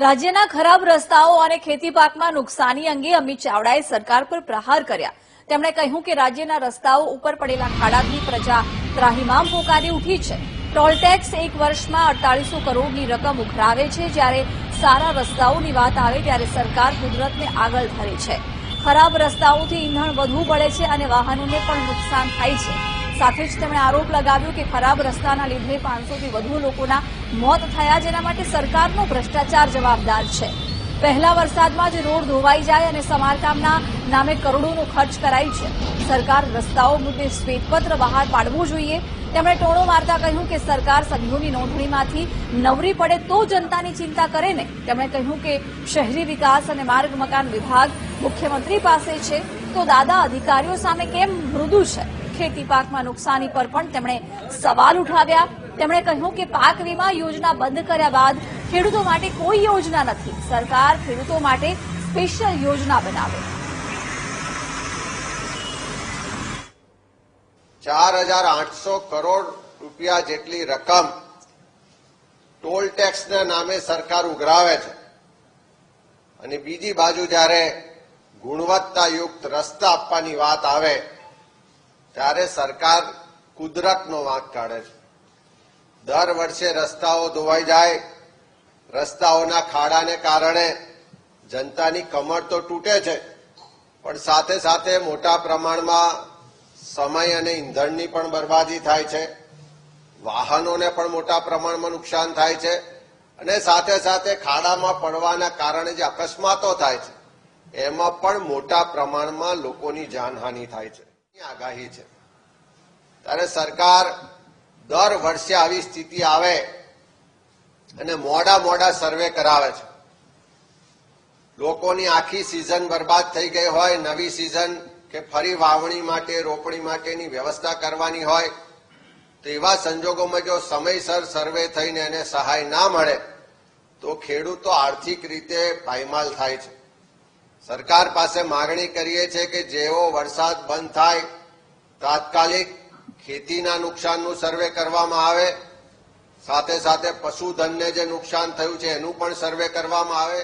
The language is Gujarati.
રાજ્યના ખરાબ રસ્તાઓ અને ખેતી પાકમાં નુકસાની અંગે અમિત ચાવડાએ સરકાર પર પ્રહાર કર્યા. તેમણે કહ્યું કે રાજ્યના રસ્તાઓ ઉપર પડેલા ખાડાથી પ્રજા ત્રાહિમામ પોકારી ઉઠી છે. ટોલટેક્સ એક વર્ષમાં અડતાલીસો કરોડની રકમ ઉઘરાવે છે. જ્યારે સારા રસ્તાઓની વાત આવે ત્યારે સરકાર કુદરતને આગળ ધરે છે. ખરાબ રસ્તાઓથી ઈંધણ વધુ પડે છે અને વાહનોને પણ નુકસાન થાય છે. સાથે જ તેમણે આરોપ લગાવ્યો કે ખરાબ રસ્તાના લીધે પાંચસોથી વધુ લોકોના મોત થયા, જેના માટે સરકારનો ભ્રષ્ટાચાર જવાબદાર છે. પહેલા વરસાદમાં જ રોડ ધોવાઈ જાય અને સમારકામના નામે કરોડોનો ખર્ચ કરાય છે. સરકાર રસ્તાઓ મુદ્દે શ્વેતપત્ર બહાર પાડવું જોઈએ. તેમણે ટોણો મારતા કહ્યું કે સરકાર સભ્યોની નોંધણીમાંથી નવરી પડે તો જનતાની ચિંતા કરે ને. તેમણે કહ્યું કે શહેરી વિકાસ અને માર્ગ મકાન વિભાગ મુખ્યમંત્રી પાસે છે, તો દાદા અધિકારીઓ સામે કેમ મૃદુ છે? ખેતી પાકમાં નુકસાની પર પણ તેમણે સવાલ ઉઠાવ્યા. તેમણે કહ્યું કે પાક વીમા યોજના બંધ કર્યા બાદ ખેડૂતો માટે કોઈ યોજના નથી. સરકાર ખેડૂતો માટે સ્પેશિયલ યોજના બનાવે. ચાર હજાર આઠસો કરોડ રૂપિયા જેટલી રકમ ટોલ ટેક્સના નામે સરકાર ઉઘરાવે છે. અને બીજી બાજુ જ્યારે ગુણવત્તાયુક્ત રસ્તા આપવાની વાત આવે ત્યારે સરકાર કુદરતનો વાંક કાઢે છે. દર વર્ષે રસ્તાઓ ધોવાઈ જાય. રસ્તાઓના ખાડાને કારણે જનતાની કમર તો તૂટે છે. પણ સાથે સાથે મોટા પ્રમાણમાં સમય અને ઈંધણની પણ બરબાદી થાય છે. વાહનોને પણ મોટા પ્રમાણમાં નુકસાન થાય છે. અને સાથે સાથે ખાડામાં પડવાના કારણે જે અકસ્માતો થાય છે, એમાં પણ મોટા પ્રમાણમાં લોકોની જાનહાનિ થાય છે. આગાહી છે. ત્યારે સરકાર દર વર્ષે આવી સ્થિતિ આવે અને મોડા મોડા સર્વે કરાવે છે. લોકોની આખી સિઝન બરબાદ થઈ ગઈ હોય, નવી સિઝન કે ફરી વાવણી માટે, રોપણી માટેની વ્યવસ્થા કરવાની હોય, તો એવા સંજોગોમાં જો સમયસર સર્વે થઈને એને સહાય ના મળે, તો ખેડૂતો આર્થિક રીતે પાયમાલ થાય છે. સરકાર પાસે માગણી કરીએ છીએ કે જેવો વરસાદ બંધ થાય, તાત્કાલિક ખેતીના નુકસાનનું સર્વે કરવામાં આવે, સાથે સાથે પશુધનને જે નુકસાન થયું છે એનું પણ સર્વે કરવામાં આવે.